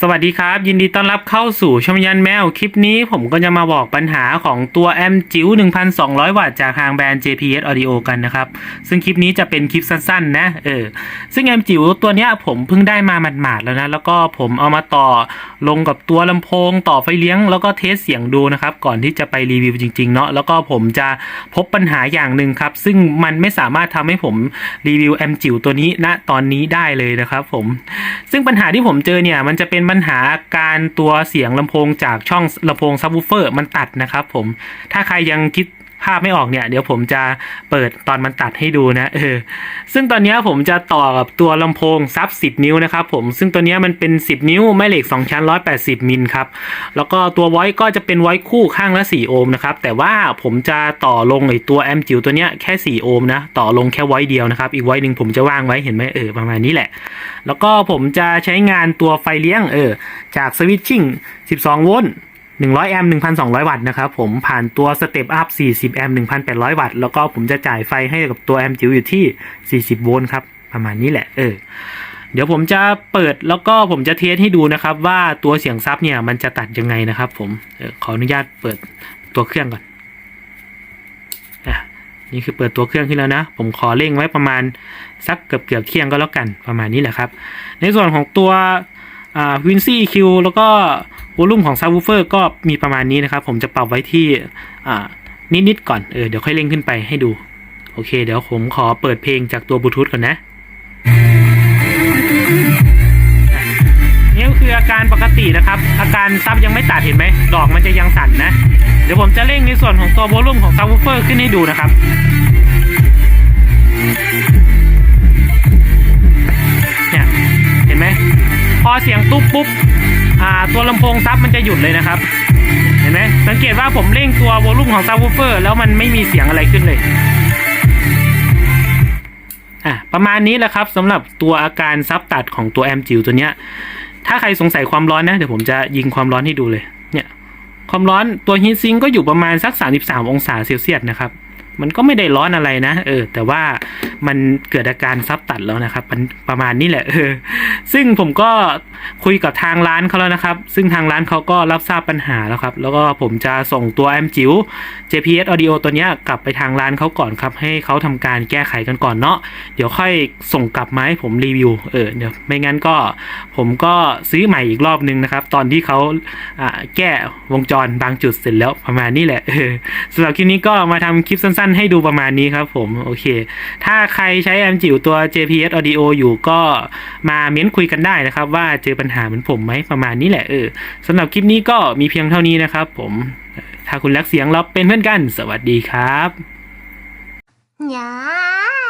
สวัสดีครับ ยินดีต้อนรับเข้าสู่ชมยันแมว คลิปนี้ผมก็จะมาบอกปัญหาของตัวแอมจิ๋ว1,200 วัตต์จากทางแบรนด์ JPS Audio กันนะครับ ซึ่งคลิปนี้จะเป็นคลิปสั้นๆ นะเออซึ่งแอมจิ๋วตัวเนี้ยผมเพิ่งได้มาหมาดๆแล้วนะ แล้วก็ผมเอามาต่อลงกับตัวลำโพง ต่อไฟเลี้ยง แล้วก็เทสเสียงดูนะครับ ก่อนที่จะไปรีวิวจริงๆเนาะแล้วก็ผมจะพบปัญหาอย่างหนึ่งครับ ซึ่งมันไม่สามารถทำให้ผมรีวิวแอมจิ๋วตัวนี้ณตอนนี้ได้เลยนะครับผมซึ่งปัญหาที่ผมเจอเนี่ยมันจะเป็นปัญหาการตัวเสียงลำโพงจากช่องลำโพงซับวูเฟอร์มันตัดนะครับผมถ้าใครยังคิดาพไม่ออกเนี่ย เดี๋ยวผมจะเปิดตอนมันตัดให้ดูนะเออซึ่งตอนนี้ผมจะต่อกับตัวลำโพงซับ 10 นิ้วนะครับผมซึ่งตัวนี้มันเป็น 10 นิ้วแม่เหล็ก 2 ชั้น 180 มิลครับ แล้วก็ตัวไวก็จะเป็นไวคู่ข้างละ 4 โอห์มนะครับ แต่ว่าผมจะต่อลงไอตัวแอมจิ๋วตัวเนี้ยแค่ 4 โอห์มนะ ต่อลงแค่ไวเดียวนะครับ อีกไวหนึ่งผมจะว่างไว้เห็นไหมเออประมาณนี้แหละ แล้วก็ผมจะใช้งานตัวไฟเลี้ยงเออจากสวิตชิ่ง 12 โวลต์ 100 แอมป์ 1,200 วัตต์นะครับผมผ่านตัวสเต็ปอัพ 40 แอมป์ 1,800 วัตต์ แล้วก็ผมจะจ่ายไฟให้กับตัวแอมป์จิ๋วอยู่ที่ 40 โวลต์ครับ ประมาณนี้แหละ เออ เดี๋ยวผมจะเปิดแล้วก็ผมจะเทสให้ดูนะครับ ว่าตัวเสียงซับเนี่ยมันจะตัดยังไงนะครับผมเออขออนุญาตเปิดตัวเครื่องก่อนอะนี่คือเปิดตัวเครื่องขึ้นแล้วนะ ผมขอเร่งไว้ประมาณสักเกือบเกือบเที่ยงก็แล้วกันประมาณนี้แหละครับ ในส่วนของตัววินซี่คิวแล้วก็ วอลุ่มของซับวูเฟอร์ก็มีประมาณนี้นะครับ ผมจะปรับไว้ที่นิดๆก่อน เออ เดี๋ยวค่อยเร่งขึ้นไปให้ดู โอเค เดี๋ยวผมขอเปิดเพลงจากตัวบลูทูธก่อนนะนี่คืออาการปกตินะครับ อาการซับยังไม่ตัดเห็นไหม ดอกมันจะยังสั่นนะ เดี๋ยวผมจะเร่งในส่วนของตัวโวลูมของซับวูเฟอร์ขึ้นให้ดูนะครับเนี่ยเห็นไหม พอเสียงตุ๊บปุ๊บ ตัวลำโพงซับมันจะหยุดเลยนะครับ เห็นไหมสังเกตว่าผมเร่งตัวโวลูมของซับวูเฟอร์แล้วมันไม่มีเสียงอะไรขึ้นเลยอะประมาณนี้แหละครับสำหรับตัวอาการซับตัดของตัวแอมจิ๋วตัวเนี้ยถ้าใครสงสัยความร้อนนะเดี๋ยวผมจะยิงความร้อนให้ดูเลย เนี่ย ความร้อนตัวฮีทซิงก็อยู่ประมาณสัก 33 องศาเซลเซียสนะครับ มันก็ไม่ได้ร้อนอะไรนะ เออ แต่ว่ามันเกิดอาการซับตัดแล้วนะครับประมาณนี้แหละเออซึ่งผมก็คุยกับทางร้านเขาแล้วนะครับ ซึ่งทางร้านเขาก็รับทราบปัญหาแล้วครับ แล้วก็ผมจะส่งตัวแอมจิ๋ว JPS Audio ตัวเนี้ยกลับไปทางร้านเขาก่อนครับ ให้เขาทำการแก้ไขกันก่อนเนาะเดี๋ยวค่อยส่งกลับมาให้ผมรีวิวเออเดี๋ยวไม่งั้นก็ผมก็ซื้อใหม่อีกรอบนึงนะครับ ตอนที่เขาแก้วงจรบางจุดเสร็จแล้วประมาณนี้แหละออสำหรับคลิปนี้ก็มาทำคลิปสั้นๆให้ดูประมาณนี้ครับผม โอเค ถ้าใครใช้แอมจิ๋วตัว JPS Audio อยู่ก็มาเม้นคุยกันได้นะครับ ว่าเจอปัญหาเหมือนผมไหมประมาณนี้แหละเออสำหรับคลิปนี้ก็มีเพียงเท่านี้นะครับผม ถ้าคุณรักเสียงเราเป็นเพื่อนกัน สวัสดีครับ呀。Yeah.